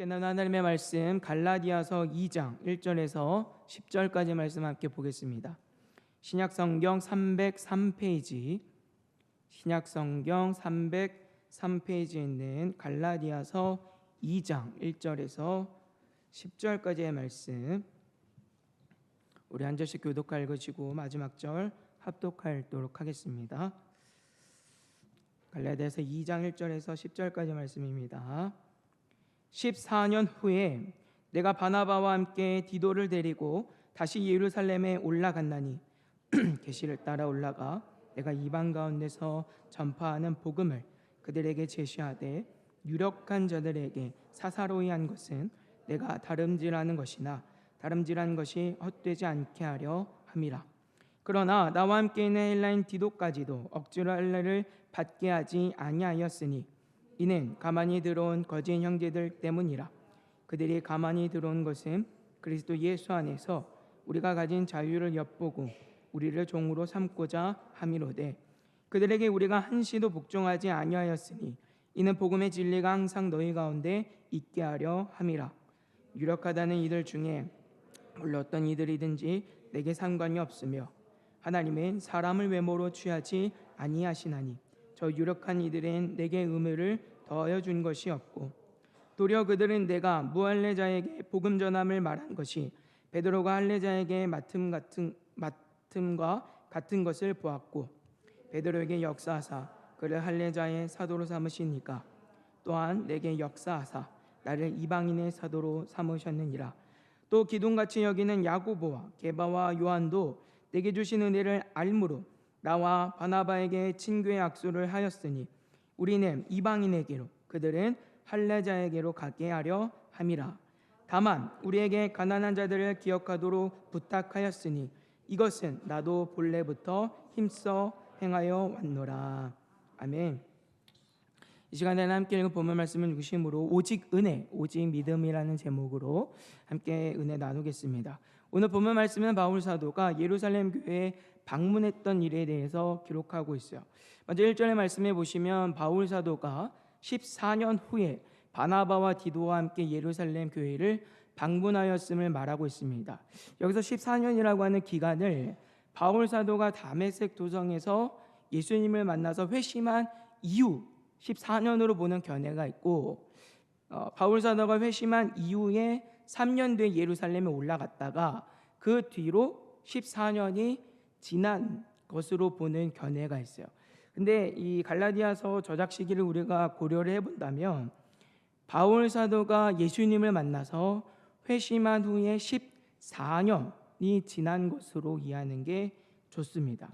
함께 나눈 하나님의 말씀 갈라디아서 2장 1절에서 10절까지 말씀 함께 보겠습니다. 신약 성경 303페이지 신약 성경 303페이지에 있는 갈라디아서 2장 1절에서 10절까지의 말씀 우리 한 절씩 교독할 것이고 마지막 절 합독하도록 하겠습니다. 갈라디아서 2장 1절에서 10절까지 말씀입니다. 14년 후에 내가 바나바와 함께 디도를 데리고 다시 예루살렘에 올라갔나니 계시를 따라 올라가 내가 이방 가운데서 전파하는 복음을 그들에게 제시하되 유력한 자들에게 사사로이 한 것은 내가 다름질하는 것이나 다름질한 것이 헛되지 않게 하려 함이라. 그러나 나와 함께 있는 헬라인 디도까지도 억지로 할례를 받게 하지 아니하였으니 이는 가만히 들어온 거짓 형제들 때문이라. 그들이 가만히 들어온 것은 그리스도 예수 안에서 우리가 가진 자유를 엿보고 우리를 종으로 삼고자 함이로되 그들에게 우리가 한시도 복종하지 아니하였으니 이는 복음의 진리가 항상 너희 가운데 있게 하려 함이라. 유력하다는 이들 중에 물론 어떤 이들이든지 내게 상관이 없으며 하나님은 사람을 외모로 취하지 아니하시나니 저 유력한 이들은 내게 의무를 더하여 준 것이 없고 도리어 그들은 내가 무할례자에게 복음 전함을 말한 것이 베드로가 할례자에게 맡음 같은 맡음과 같은 것을 보았고 베드로에게 역사하사 그를 할례자의 사도로 삼으시니까 또한 내게 역사하사 나를 이방인의 사도로 삼으셨느니라. 또 기둥같이 여기는 야고보와 게바와 요한도 내게 주신 은혜를 알므로 나와 바나바에게 친교의 악수를 하였으니 우리는 이방인에게로 그들은 할례자에게로 가게 하려 함이라 다만 우리에게 가난한 자들을 기억하도록 부탁하였으니 이것은 나도 본래부터 힘써 행하여 왔노라 아멘. 이 시간에 함께 읽은 본문 말씀은 유심으로 오직 은혜, 오직 믿음이라는 제목으로 함께 은혜 나누겠습니다. 오늘 본문 말씀은 바울 사도가 예루살렘 교회에 방문했던 일에 대해서 기록하고 있어요. 먼저 1절의 말씀에 보시면 바울 사도가 14년 후에 바나바와 디도와 함께 예루살렘 교회를 방문하였음을 말하고 있습니다. 여기서 14년이라고 하는 기간을 바울 사도가 다메섹 도성에서 예수님을 만나서 회심한 이후 14년으로 보는 견해가 있고 어, 바울 사도가 회심한 이후에 3년 뒤에 예루살렘에 올라갔다가 그 뒤로 14년이 지난 것으로 보는 견해가 있어요. 근데 이 갈라디아서 저작 시기를 우리가 고려를 해본다면 바울 사도가 예수님을 만나서 회심한 후에 14년이 지난 것으로 이해하는 게 좋습니다.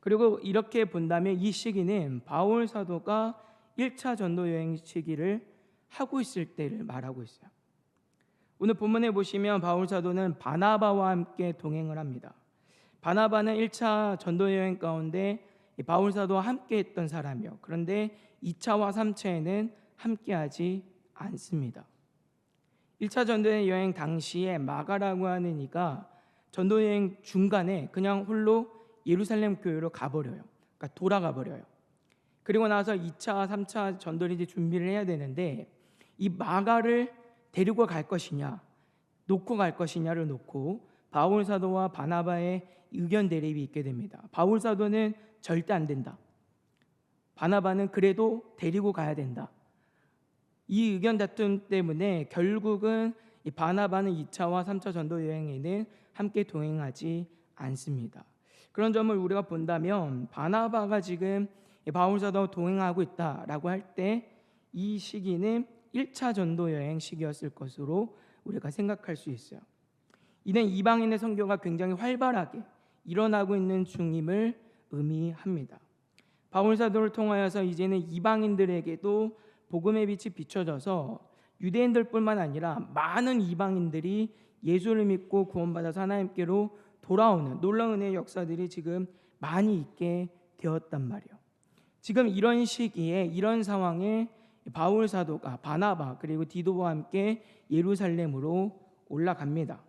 그리고 이렇게 본다면 이 시기는 바울 사도가 1차 전도 여행 시기를 하고 있을 때를 말하고 있어요. 오늘 본문에 보시면 바울 사도는 바나바와 함께 동행을 합니다. 바나바는 1차 전도 여행 가운데 바울 사도와 함께 했던 사람이요. 그런데 2차와 3차에는 함께 하지 않습니다. 1차 전도 여행 당시에 마가라고 하는 이가 전도 여행 중간에 그냥 홀로 예루살렘 교회로 가버려요. 그러니까 돌아가 버려요. 그리고 나서 2차, 3차 전도를 이제 준비를 해야 되는데 이 마가를 데리고 갈 것이냐, 놓고 갈 것이냐를 놓고 바울 사도와 바나바의 의견 대립이 있게 됩니다. 바울 사도는 절대 안 된다. 바나바는 그래도 데리고 가야 된다. 이 의견 다툼 때문에 결국은 이 바나바는 2차와 3차 전도 여행에는 함께 동행하지 않습니다. 그런 점을 우리가 본다면 바나바가 지금 바울 사도와 동행하고 있다라고 할 때 이 시기는 1차 전도 여행 시기였을 것으로 우리가 생각할 수 있어요. 이는 이방인의 선교가 굉장히 활발하게 일어나고 있는 중임을 의미합니다. 바울 사도를 통하여서 이제는 이방인들에게도 복음의 빛이 비춰져서 유대인들뿐만 아니라 많은 이방인들이 예수를 믿고 구원받아서 하나님께로 돌아오는 놀라운 은혜의 역사들이 지금 많이 있게 되었단 말이에요. 지금 이런 시기에 이런 상황에 바울 사도가 바나바 그리고 디도와 함께 예루살렘으로 올라갑니다.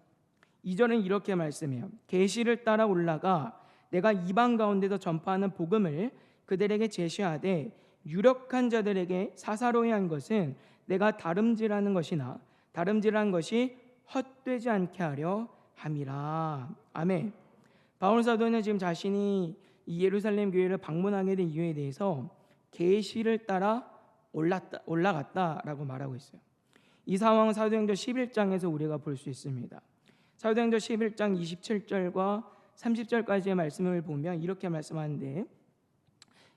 2절은 이렇게 말씀해요. 계시를 따라 올라가 내가 이방 가운데서 전파하는 복음을 그들에게 제시하되 유력한 자들에게 사사로이 한 것은 내가 다름질하는 것이나 다름질한 것이 헛되지 않게 하려 함이라. 아멘. 바울 사도는 지금 자신이 이 예루살렘 교회를 방문하게 된 이유에 대해서 계시를 따라 올랐다, 올라갔다라고 말하고 있어요. 이 상황은 사도행전 11장에서 우리가 볼 수 있습니다. 사도행전 11장 27절과 30절까지의 말씀을 보면 이렇게 말씀하는데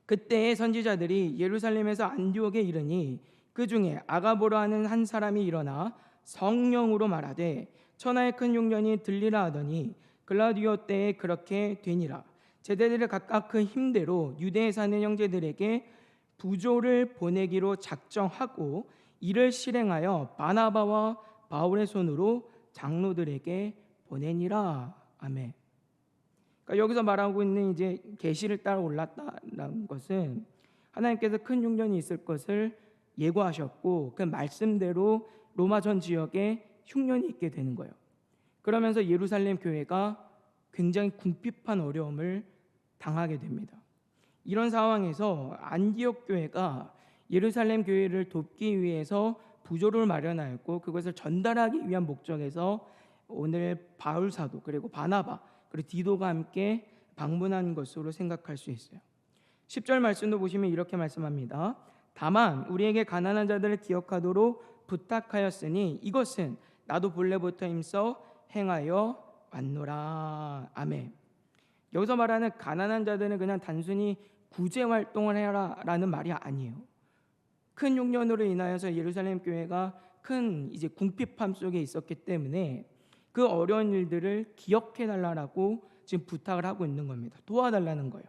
그때의 선지자들이 예루살렘에서 안디옥에 이르니 그 중에 아가보라 하는 한 사람이 일어나 성령으로 말하되 천하의 큰 용년이 들리라 하더니 글라디오 때에 그렇게 되니라. 제자들이 각각 그 힘대로 유대에 사는 형제들에게 부조를 보내기로 작정하고 이를 실행하여 바나바와 바울의 손으로 장로들에게 보내니라 아멘. 그러니까 여기서 말하고 있는 이제 계시를 따라 올랐다라는 것은 하나님께서 큰 흉년이 있을 것을 예고하셨고 그 말씀대로 로마 전 지역에 흉년이 있게 되는 거예요. 그러면서 예루살렘 교회가 굉장히 궁핍한 어려움을 당하게 됩니다. 이런 상황에서 안디옥 교회가 예루살렘 교회를 돕기 위해서 부조를 마련하였고 그것을 전달하기 위한 목적에서 오늘 바울 사도 그리고 바나바 그리고 디도가 함께 방문한 것으로 생각할 수 있어요. 10절 말씀도 보시면 이렇게 말씀합니다. 다만 우리에게 가난한 자들을 기억하도록 부탁하였으니 이것은 나도 본래부터 힘써 행하여 왔노라. 아멘. 여기서 말하는 가난한 자들은 그냥 단순히 구제 활동을 해라라는 말이 아니에요. 큰 흉년으로 인하여서 예루살렘 교회가 큰 이제 궁핍함 속에 있었기 때문에 그 어려운 일들을 기억해 달라고 지금 부탁을 하고 있는 겁니다. 도와달라는 거예요.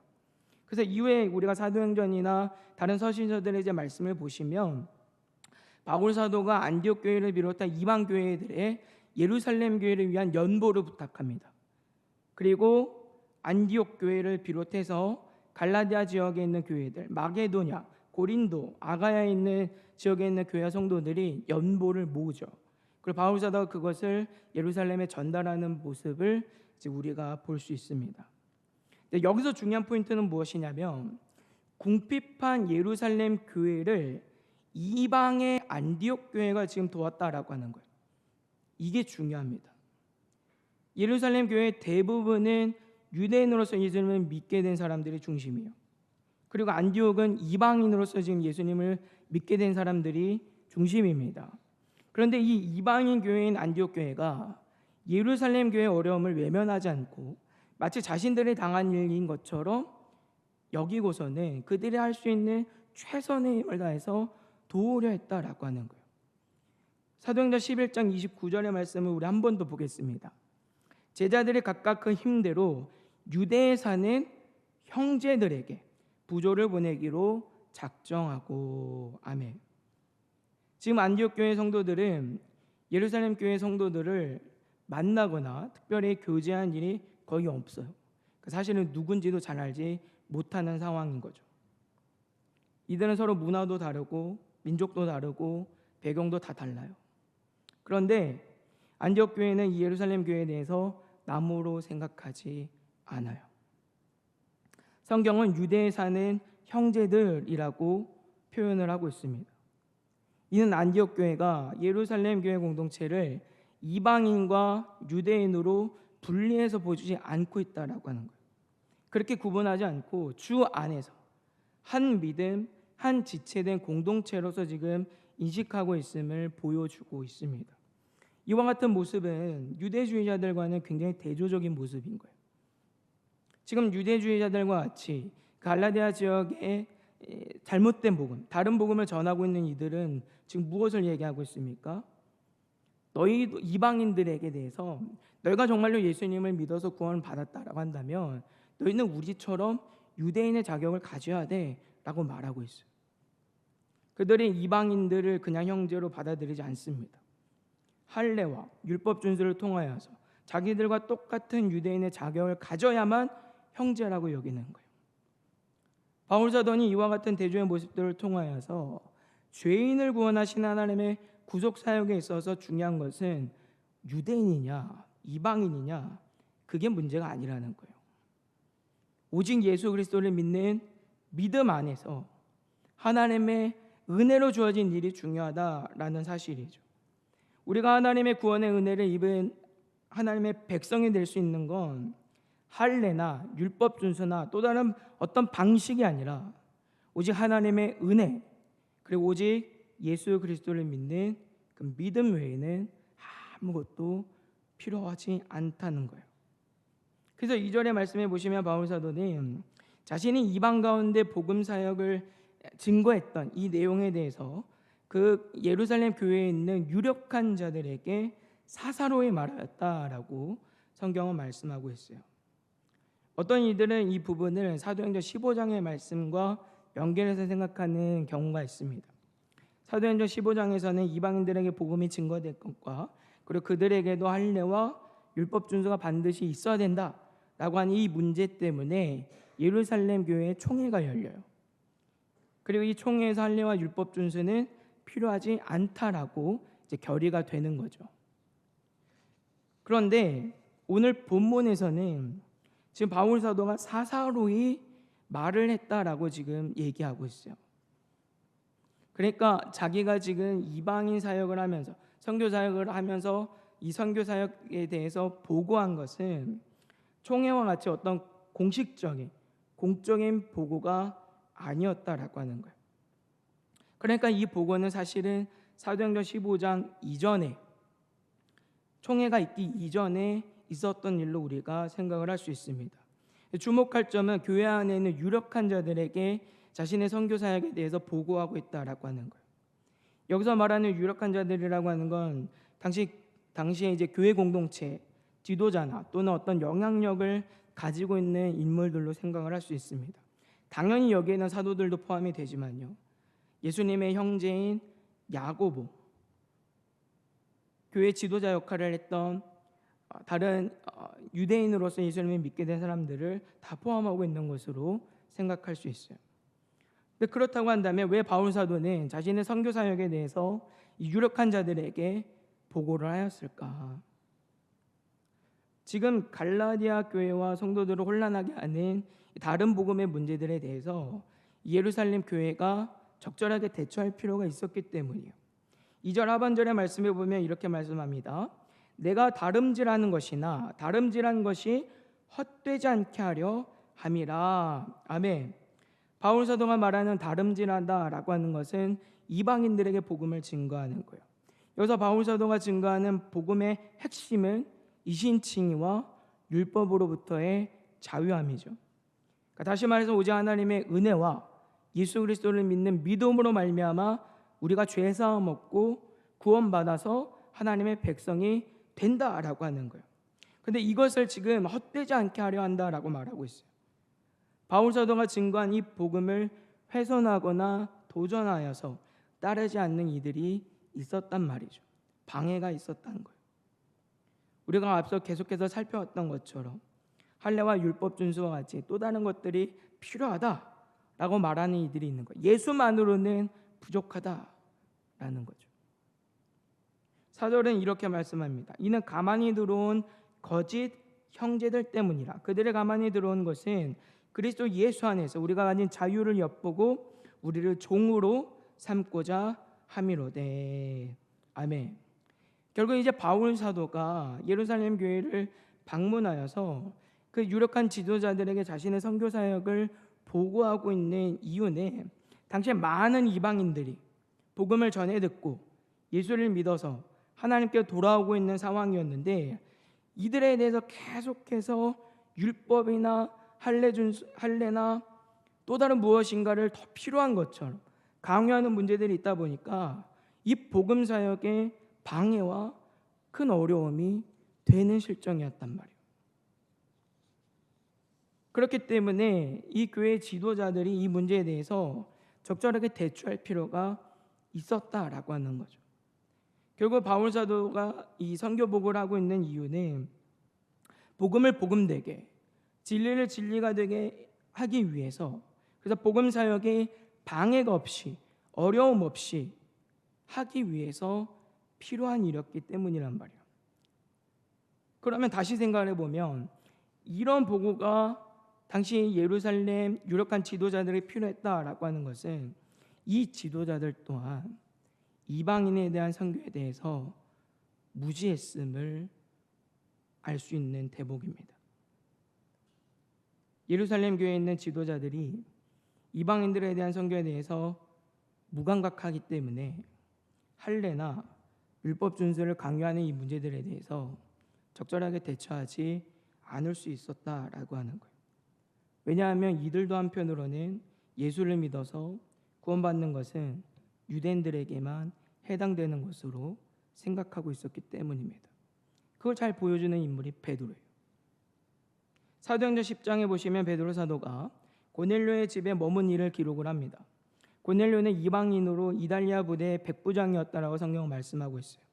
그래서 이후에 우리가 사도행전이나 다른 서신서들의 이제 말씀을 보시면 바울 사도가 안디옥 교회를 비롯한 이방 교회들의 예루살렘 교회를 위한 연보를 부탁합니다. 그리고 안디옥 교회를 비롯해서 갈라디아 지역에 있는 교회들, 마게도냐, 고린도, 아가야에 있는 지역에 있는 교회 성도들이 연보를 모으죠. 그리고 바울 사도가 그것을 예루살렘에 전달하는 모습을 우리가 볼 수 있습니다. 여기서 중요한 포인트는 무엇이냐면 궁핍한 예루살렘 교회를 이방의 안디옥 교회가 지금 도왔다라고 하는 거예요. 이게 중요합니다. 예루살렘 교회 대부분은 유대인으로서 예수님을 믿게 된 사람들이 중심이에요. 그리고 안디옥은 이방인으로서 지금 예수님을 믿게 된 사람들이 중심입니다. 그런데 이 이방인 교회인 안디옥 교회가 예루살렘 교회의 어려움을 외면하지 않고 마치 자신들이 당한 일인 것처럼 여기고서는 그들이 할 수 있는 최선의 힘을 다해서 도우려 했다라고 하는 거예요. 사도행전 11장 29절의 말씀을 우리 한 번 더 보겠습니다. 제자들이 각각 그 힘대로 유대에 사는 형제들에게 부조를 보내기로 작정하고 아멘. 지금 안디옥 교회 성도들은 예루살렘 교회 성도들을 만나거나 특별히 교제한 일이 거의 없어요. 그 사실은 누군지도 잘 알지 못하는 상황인 거죠. 이들은 서로 문화도 다르고 민족도 다르고 배경도 다 달라요. 그런데 안디옥 교회는 이 예루살렘 교회에 대해서 남으로 생각하지 않아요. 성경은 유대에 사는 형제들이라고 표현을 하고 있습니다. 이는 안디옥 교회가 예루살렘 교회 공동체를 이방인과 유대인으로 분리해서 보지 않고 있다라고 하는 거예요. 그렇게 구분하지 않고 주 안에서 한 믿음, 한 지체된 공동체로서 지금 인식하고 있음을 보여주고 있습니다. 이와 같은 모습은 유대주의자들과는 굉장히 대조적인 모습인 거예요. 지금 유대주의자들과 같이 갈라디아 지역에 잘못된 복음, 다른 복음을 전하고 있는 이들은 지금 무엇을 얘기하고 있습니까? 너희 이방인들에게 대해서 너희가 정말로 예수님을 믿어서 구원을 받았다라고 한다면 너희는 우리처럼 유대인의 자격을 가져야 돼라고 말하고 있어요. 그들이 이방인들을 그냥 형제로 받아들이지 않습니다. 할례와 율법 준수를 통하여서 자기들과 똑같은 유대인의 자격을 가져야만 형제라고 여기는 거예요. 바울 사도는 이와 같은 대조의 모습들을 통하여서 죄인을 구원하신 하나님의 구속 사역에 있어서 중요한 것은 유대인이냐 이방인이냐 그게 문제가 아니라는 거예요. 오직 예수 그리스도를 믿는 믿음 안에서 하나님의 은혜로 주어진 일이 중요하다라는 사실이죠. 우리가 하나님의 구원의 은혜를 입은 하나님의 백성이 될 수 있는 건 할례나 율법 준수나 또 다른 어떤 방식이 아니라 오직 하나님의 은혜 그리고 오직 예수 그리스도를 믿는 그 믿음 외에는 아무것도 필요하지 않다는 거예요. 그래서 이절의 말씀에 보시면 바울 사도는 자신이 이방 가운데 복음 사역을 증거했던 이 내용에 대해서 그 예루살렘 교회에 있는 유력한 자들에게 사사로이 말하였다라고 성경은 말씀하고 있어요. 어떤 이들은 이 부분을 사도행전 15장의 말씀과 연결해서 생각하는 경우가 있습니다. 사도행전 15장에서는 이방인들에게 복음이 증거될 것과 그리고 그들에게도 할례와 율법 준수가 반드시 있어야 된다라고 하는 이 문제 때문에 예루살렘 교회에 총회가 열려요. 그리고 이 총회에서 할례와 율법 준수는 필요하지 않다라고 이제 결의가 되는 거죠. 그런데 오늘 본문에서는 지금 바울 사도가 사사로이 말을 했다라고 지금 얘기하고 있어요. 그러니까 자기가 지금 이방인 사역을 하면서 선교 사역을 하면서 이 선교 사역에 대해서 보고한 것은 총회와 같이 어떤 공식적인 공적인 보고가 아니었다라고 하는 거예요. 그러니까 이 보고는 사실은 사도행전 15장 이전에 총회가 있기 이전에 있었던 일로 우리가 생각을 할 수 있습니다. 주목할 점은 교회 안에 있는 유력한 자들에게 자신의 선교 사역에 대해서 보고하고 있다라고 하는 거예요. 여기서 말하는 유력한 자들이라고 하는 건 당시 당시에 이제 교회 공동체 지도자나 또는 어떤 영향력을 가지고 있는 인물들로 생각을 할 수 있습니다. 당연히 여기에는 사도들도 포함이 되지만요. 예수님의 형제인 야고보 교회 지도자 역할을 했던 어, 다른 어, 유대인으로서 예수님을 믿게 된 사람들을 다 포함하고 있는 것으로 생각할 수 있어요. 근데 그렇다고 한다면 왜 바울 사도는 자신의 선교 사역에 대해서 이 유력한 자들에게 보고를 하였을까? 지금 갈라디아 교회와 성도들을 혼란하게 하는 다른 복음의 문제들에 대해서 예루살렘 교회가 적절하게 대처할 필요가 있었기 때문이에요. 2절 하반절의 말씀에 보면 이렇게 말씀합니다. 내가 다름질하는 것이나 다름질한 것이 헛되지 않게 하려 함이라. 아멘. 바울 사도가 말하는 다름질하다라고 하는 것은 이방인들에게 복음을 증거하는 거예요. 여기서 바울 사도가 증거하는 복음의 핵심은 이신칭의와 율법으로부터의 자유함이죠. 그러니까 다시 말해서 오직 하나님의 은혜와 예수 그리스도를 믿는 믿음으로 말미암아 우리가 죄 사함 없고 구원받아서 하나님의 백성이 된다라고 하는 거예요. 근데 이것을 지금 헛되지 않게 하려 한다라고 말하고 있어요. 바울 사도가 증거한 이 복음을 훼손하거나 도전하여서 따르지 않는 이들이 있었단 말이죠. 방해가 있었다는 거예요. 우리가 앞서 계속해서 살펴왔던 것처럼 할례와 율법 준수와 같이 또 다른 것들이 필요하다라고 말하는 이들이 있는 거예요. 예수만으로는 부족하다라는 거죠. 사절은 이렇게 말씀합니다. 이는 가만히 들어온 거짓 형제들 때문이라. 그들의 가만히 들어온 것은 그리스도 예수 안에서 우리가 가진 자유를 엿보고 우리를 종으로 삼고자 함이로되. 아멘. 결국 이제 바울 사도가 예루살렘 교회를 방문하여서 그 유력한 지도자들에게 자신의 선교 사역을 보고하고 있는 이유는 당시에 많은 이방인들이 복음을 전해 듣고 예수를 믿어서 하나님께 돌아오고 있는 상황이었는데 이들에 대해서 계속해서 율법이나 할례 준 할례나 또 다른 무엇인가를 더 필요한 것처럼 강요하는 문제들이 있다 보니까 이 복음 사역에 방해와 큰 어려움이 되는 실정이었단 말이에요. 그렇기 때문에 이 교회 지도자들이 이 문제에 대해서 적절하게 대처할 필요가 있었다라고 하는 거죠. 결국 바울 사도가 이 선교 복을 하고 있는 이유는 복음을 복음되게 진리를 진리가 되게 하기 위해서 그래서 복음 사역에 방해가 없이 어려움 없이 하기 위해서 필요한 일이었기 때문이란 말이에요. 그러면 다시 생각해 보면 이런 보고가 당시 예루살렘 유력한 지도자들이 필요했다라고 하는 것은 이 지도자들 또한 이방인에 대한 선교에 대해서 무지했음을 알 수 있는 대목입니다. 예루살렘 교회에 있는 지도자들이 이방인들에 대한 선교에 대해서 무감각하기 때문에 할례나 율법 준수를 강요하는 이 문제들에 대해서 적절하게 대처하지 않을 수 있었다라고 하는 거예요. 왜냐하면 이들도 한편으로는 예수를 믿어서 구원받는 것은 유대인들에게만 해당되는 것으로 생각하고 있었기 때문입니다. 그걸 잘 보여주는 인물이 베드로예요. 사도행전 10장에 보시면 베드로 사도가 고넬료의 집에 머문 일을 기록을 합니다. 고넬료는 이방인으로 이달리아 부대의 백부장이었다라고 성경은 말씀하고 있어요.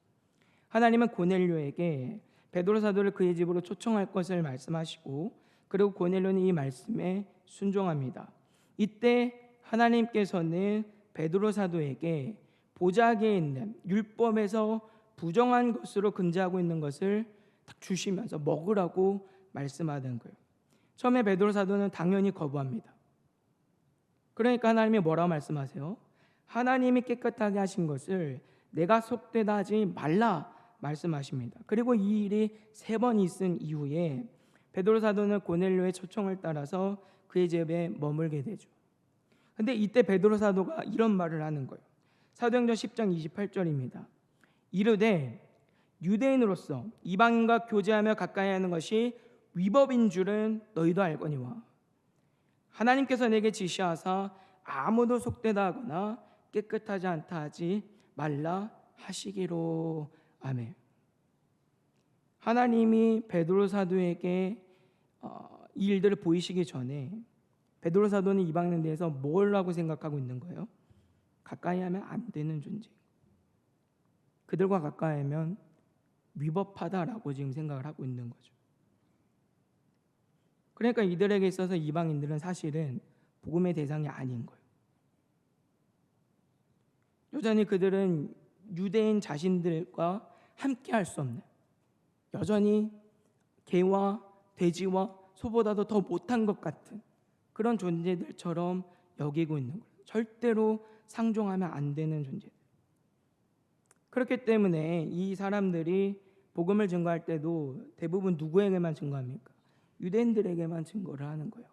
하나님은 고넬료에게 베드로 사도를 그의 집으로 초청할 것을 말씀하시고 그리고 고넬료는 이 말씀에 순종합니다. 이때 하나님께서는 베드로 사도에게 보자기에 있는 율법에서 부정한 것으로 근제하고 있는 것을 딱 주시면서 먹으라고 말씀하는 거예요. 처음에 베드로 사도는 당연히 거부합니다. 그러니까 하나님이 뭐라고 말씀하세요? 하나님이 깨끗하게 하신 것을 내가 속되다 하지 말라 말씀하십니다. 그리고 이 일이 세 번 있은 이후에 베드로 사도는 고넬료의 초청을 따라서 그의 집에 머물게 되죠. 근데 이때 베드로 사도가 이런 말을 하는 거예요. 사도행전 10장 28절입니다. 이르되 유대인으로서 이방인과 교제하며 가까이 하는 것이 위법인 줄은 너희도 알거니와 하나님께서 내게 지시하사 아무도 속되다 하거나 깨끗하지 않다 하지 말라 하시기로 아멘. 하나님이 베드로 사도에게 어, 이 일들을 보이시기 전에 베드로 사도는 이방인에 대해서 뭘라고 생각하고 있는 거예요? 가까이 하면 안 되는 존재. 그들과 가까이 하면 위법하다라고 지금 생각을 하고 있는 거죠. 그러니까 이들에게 있어서 이방인들은 사실은 복음의 대상이 아닌 거예요. 여전히 그들은 유대인 자신들과 함께 할 수 없는 여전히 개와 돼지와 소보다도 더 못한 것 같은 그런 존재들처럼 여기고 있는 거예요. 절대로 상종하면 안 되는 존재. 그렇기 때문에 이 사람들이 복음을 증거할 때도 대부분 누구에게만 증거합니까? 유대인들에게만 증거를 하는 거예요.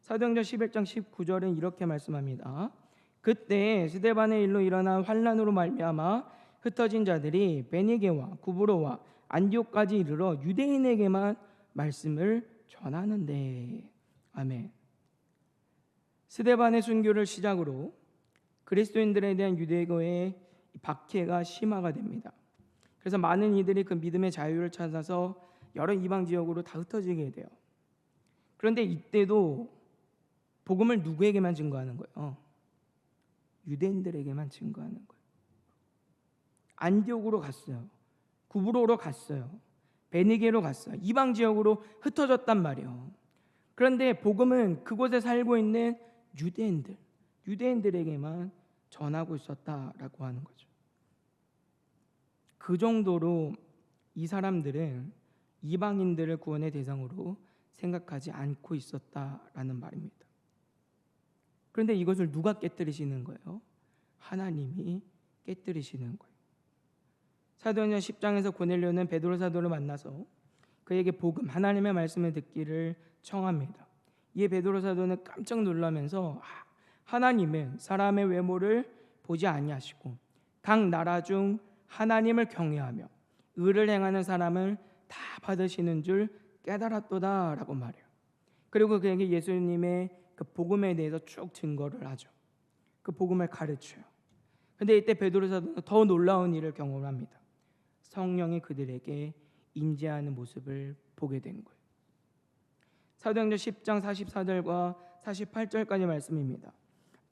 사도행전 11장 19절은 이렇게 말씀합니다. 그때 스데반의 일로 일어난 환란으로 말미암아 흩어진 자들이 베니게와 구브로와 안디옥까지 이르러 유대인에게만 말씀을 전하는데 아멘. 스데반의 순교를 시작으로 그리스도인들에 대한 유대교의 박해가 심화가 됩니다. 그래서 많은 이들이 그 믿음의 자유를 찾아서 여러 이방 지역으로 다 흩어지게 돼요. 그런데 이때도 복음을 누구에게만 증거하는 거예요? 유대인들에게만 증거하는 거예요. 안디옥으로 갔어요. 구브로로 갔어요. 베니게로 갔어요. 이방 지역으로 흩어졌단 말이에요. 그런데 복음은 그곳에 살고 있는 유대인들, 유대인들에게만 전하고 있었다라고 하는 거죠. 그 정도로 이 사람들은 이방인들을 구원의 대상으로 생각하지 않고 있었다라는 말입니다. 그런데 이것을 누가 깨뜨리시는 거예요? 하나님이 깨뜨리시는 거예요. 사도행전 10장에서 고넬료는 베드로 사도를 만나서 그에게 복음 하나님의 말씀을 듣기를 청합니다. 이에 베드로 사도는 깜짝 놀라면서 아, 하나님은 사람의 외모를 보지 아니하시고 각 나라 중 하나님을 경외하며 의를 행하는 사람을 다 받으시는 줄 깨달았도다라고 말해요. 그리고 그에게 예수님의 그 복음에 대해서 쭉 증거를 하죠. 그 복음을 가르쳐요. 근데 이때 베드로 사도는 더 놀라운 일을 경험합니다. 성령이 그들에게 임재하는 모습을 보게 된 거예요. 사도행전 10장 44절과 48절까지 말씀입니다.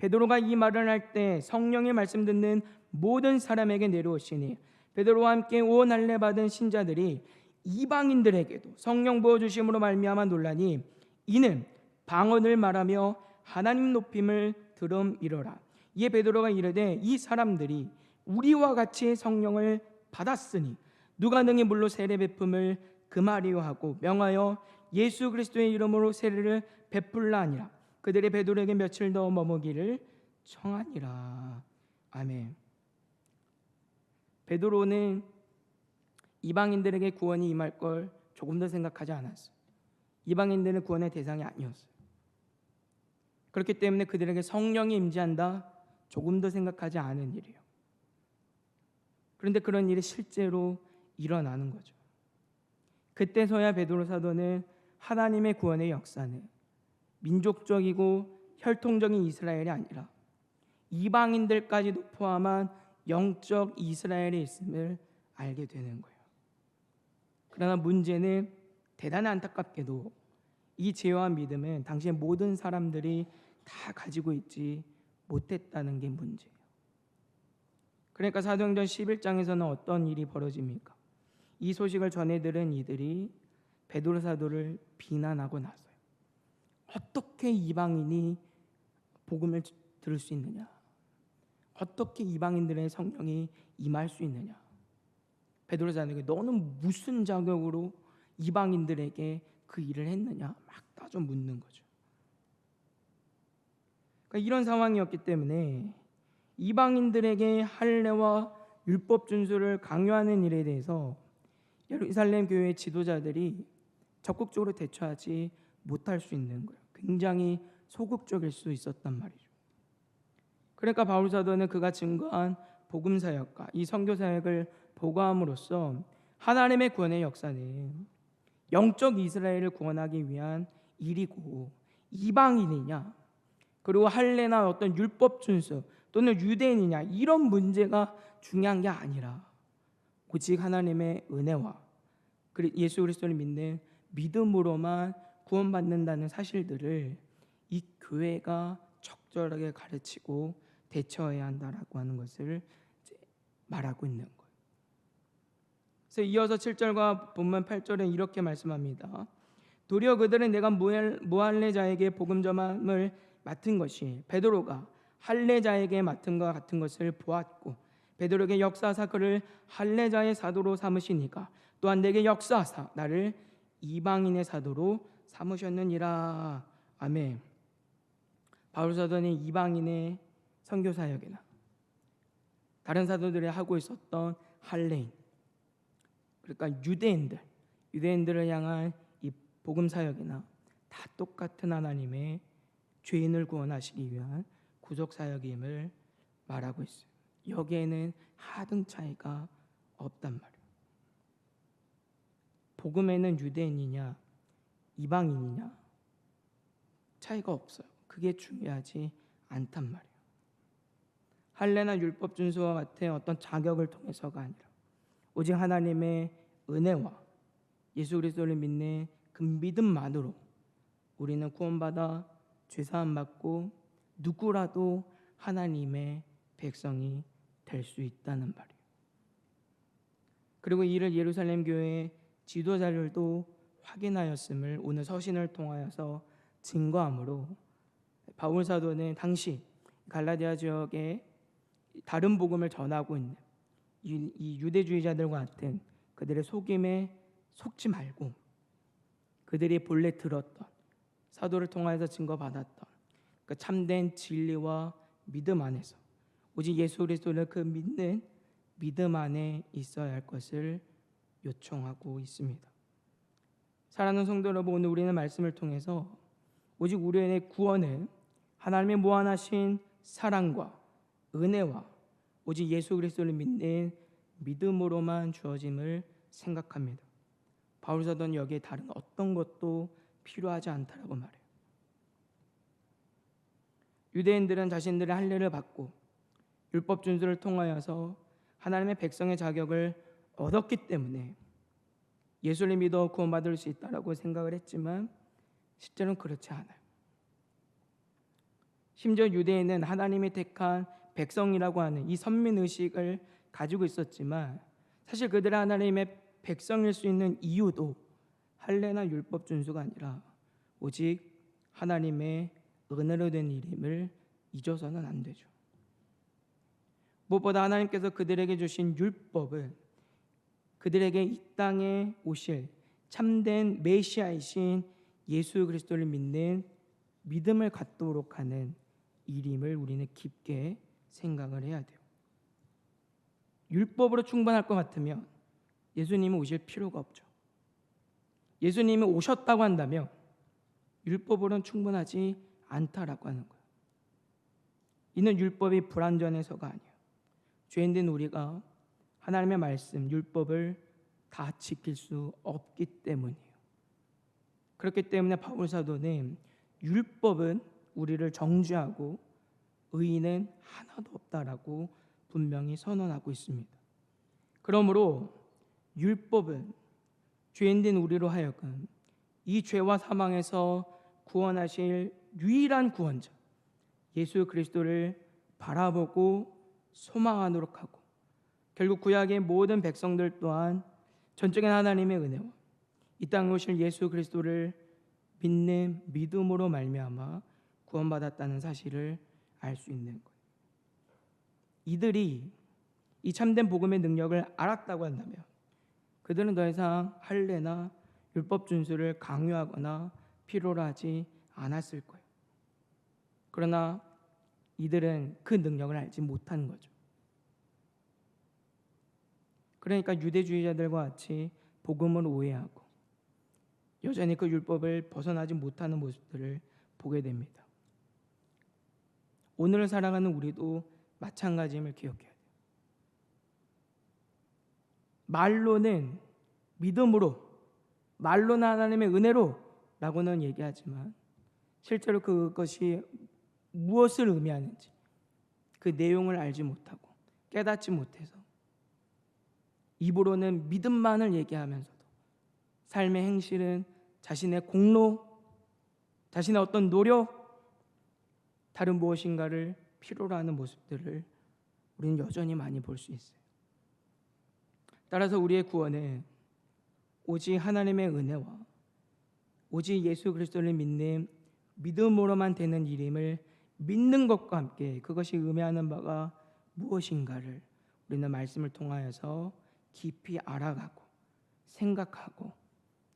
베드로가 이 말을 할 때 성령의 말씀 듣는 모든 사람에게 내려오시니 베드로와 함께 온 할례 받은 신자들이 이방인들에게도 성령 부어 주심으로 말미암아 논라니 이는 방언을 말하며 하나님 높임을 들음이러라. 이에 베드로가 이르되 이 사람들이 우리와 같이 성령을 받았으니 누가 능히 물로 세례 베품을 금하리요 하고 명하여 예수 그리스도의 이름으로 세례를 베풀라 하니라. 그들의 베드로에게 며칠 더 머무기를 청하니라. 아멘. 베드로는 이방인들에게 구원이 임할 걸 조금도 생각하지 않았어요. 이방인들은 구원의 대상이 아니었어요. 그렇기 때문에 그들에게 성령이 임재한다 조금도 생각하지 않은 일이에요. 그런데 그런 일이 실제로 일어나는 거죠. 그때서야 베드로 사도는 하나님의 구원의 역사는 민족적이고 혈통적인 이스라엘이 아니라 이방인들까지도 포함한 영적 이스라엘에 있음을 알게 되는 거예요. 그러나 문제는 대단히 안타깝게도 이 지혜와 믿음은 당시의 모든 사람들이 다 가지고 있지 못했다는 게 문제예요. 그러니까 사도행전 11장에서는 어떤 일이 벌어집니까? 이 소식을 전해 들은 이들이 베드로 사도를 비난하고 나서요. 어떻게 이방인이 복음을 들을 수 있느냐? 어떻게 이방인들의 성령이 임할 수 있느냐? 베드로 사도에게 너는 무슨 자격으로 이방인들에게 그 일을 했느냐? 막 따져 묻는 거죠. 그러니까 이런 상황이었기 때문에 이방인들에게 할례와 율법 준수를 강요하는 일에 대해서 예루살렘 교회 지도자들이 적극적으로 대처하지 못할 수 있는 거예요. 굉장히 소극적일 수 있었단 말이죠. 그러니까 바울 사도는 그가 증거한 복음 사역과 이 선교 사역을 보고함으로써 하나님의 구원의 역사는 영적 이스라엘을 구원하기 위한 일이고 이방인이냐 그리고 할례나 어떤 율법 준수 또는 유대인이냐 이런 문제가 중요한 게 아니라 오직 하나님의 은혜와 예수 그리스도를 믿는 믿음으로만 구원받는다는 사실들을 이 교회가 적절하게 가르치고 대처해야 한다라고 하는 것을 말하고 있는 거예요. 그래서 이어서 7절과 본문 8절에 이렇게 말씀합니다. 도리어 그들은 내가 무할례자에게 복음 전함을 맡은 것이 베드로가 할례자에게 것 같은 것을 보았고 베드로에게 역사하사 그를 할례자의 사도로 삼으시니까 또한 내게 역사하사 나를 이방인의 사도로 삼으셨느니라 아멘. 바울 사도는 이방인의 선교 사역이나 다른 사도들이 하고 있었던 할례인 그러니까 유대인들 유대인들을 향한 이 복음 사역이나 다 똑같은 하나님의 죄인을 구원하시기 위한 구속 사역임을 말하고 있어요. 여기에는 하등 차이가 없단 말이에요. 복음에는 유대인이냐 이방인이냐 차이가 없어요. 그게 중요하지 않단 말이에요. 할례나 율법 준수와 같은 어떤 자격을 통해서가 아니라 오직 하나님의 은혜와 예수 그리스도를 믿는 그 믿음만으로 우리는 구원받아 죄 사함 받고 누구라도 하나님의 백성이 될 수 있다는 말이에요. 그리고 이를 예루살렘 교회 지도자들도 확인하였음을 오늘 서신을 통하여서 증거함으로 바울 사도는 당시 갈라디아 지역에 다른 복음을 전하고 있는 이 유대주의자들과 같은 그들의 속임에 속지 말고 그들이 본래 들었던 사도를 통하여서 증거받았던 그 참된 진리와 믿음 안에서 오직 예수 그리스도를 그 믿는 믿음 안에 있어야 할 것을 요청하고 있습니다. 사랑하는 성도 여러분, 오늘 우리는 말씀을 통해서 오직 우리의 구원은 하나님의 무한하신 사랑과 은혜와 오직 예수 그리스도를 믿는 믿음으로만 주어짐을 생각합니다. 바울 사도는 여기에 다른 어떤 것도 필요하지 않다라고 말해요. 유대인들은 자신들의 할례를 받고 율법 준수를 통하여서 하나님의 백성의 자격을 얻었기 때문에 예수를 믿어 구원받을 수 있다라고 생각을 했지만 실제로는 그렇지 않아요. 심지어 유대인은 하나님이 택한 백성이라고 하는 이 선민 의식을 가지고 있었지만 사실 그들은 하나님의 백성일 수 있는 이유도 할례나 율법 준수가 아니라 오직 하나님의 은혜로 된 일임을 잊어서는 안 되죠. 무엇보다 하나님께서 그들에게 주신 율법은 그들에게 이 땅에 오실 참된 메시아이신 예수 그리스도를 믿는 믿음을 갖도록 하는 일임을 우리는 깊게 생각을 해야 돼요. 율법으로 충분할 것 같으면 예수님이 오실 필요가 없죠. 예수님이 오셨다고 한다면 율법으로는 충분하지 않다라고 하는 거예요. 이는 율법이 불완전해서가 아니에요. 죄인된 우리가 하나님의 말씀, 율법을 다 지킬 수 없기 때문이에요. 그렇기 때문에 바울 사도는 율법은 우리를 정죄하고 의인은 하나도 없다라고 분명히 선언하고 있습니다. 그러므로 율법은 죄인된 우리로 하여금 이 죄와 사망에서 구원하실 유일한 구원자 예수 그리스도를 바라보고 소망하도록 하고 결국 구약의 모든 백성들 또한 전적인 하나님의 은혜와 이 땅에 오실 예수 그리스도를 믿는 믿음으로 말미암아 구원받았다는 사실을 알 수 있는 거예요. 이들이 이 참된 복음의 능력을 알았다고 한다면 그들은 더 이상 할례나 율법 준수를 강요하거나 필요로 하지 않았을 거예요. 그러나 이들은 그 능력을 알지 못한 거죠. 그러니까 유대주의자들과 같이 복음을 오해하고 여전히 그 율법을 벗어나지 못하는 모습들을 보게 됩니다. 오늘을 살아가는 우리도 마찬가지임을 기억해야 돼요. 말로는 믿음으로, 말로는 하나님의 은혜로라고는 얘기하지만 실제로 그것이 무엇을 의미하는지 그 내용을 알지 못하고 깨닫지 못해서 입으로는 믿음만을 얘기하면서도 삶의 행실은 자신의 공로, 자신의 어떤 노력, 다른 무엇인가를 필요로 하는 모습들을 우리는 여전히 많이 볼 수 있어요. 따라서 우리의 구원은 오직 하나님의 은혜와 오직 예수 그리스도를 믿는 믿음으로만 되는 일임을 믿는 것과 함께 그것이 의미하는 바가 무엇인가를 우리는 말씀을 통하여서 깊이 알아가고 생각하고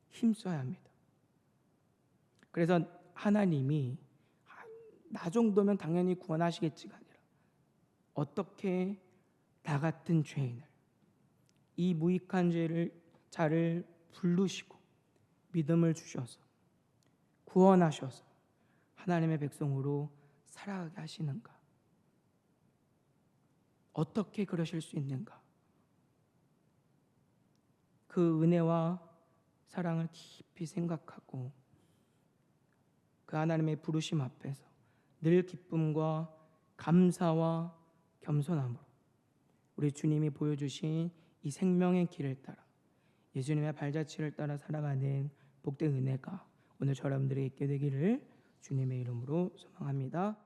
힘써야 합니다. 그래서 하나님이 나 정도면 당연히 구원하시겠지가 아니라 어떻게 나 같은 죄인을 이 무익한 죄를 자를 부르시고 믿음을 주셔서 구원하셔서 하나님의 백성으로 살아가게 하시는가? 어떻게 그러실 수 있는가? 그 은혜와 사랑을 깊이 생각하고 그 하나님의 부르심 앞에서 늘 기쁨과 감사와 겸손함으로 우리 주님이 보여주신 이 생명의 길을 따라 예수님의 발자취를 따라 살아가는 복된 은혜가 오늘 저러분들에게 있게 되기를 주님의 이름으로 소망합니다.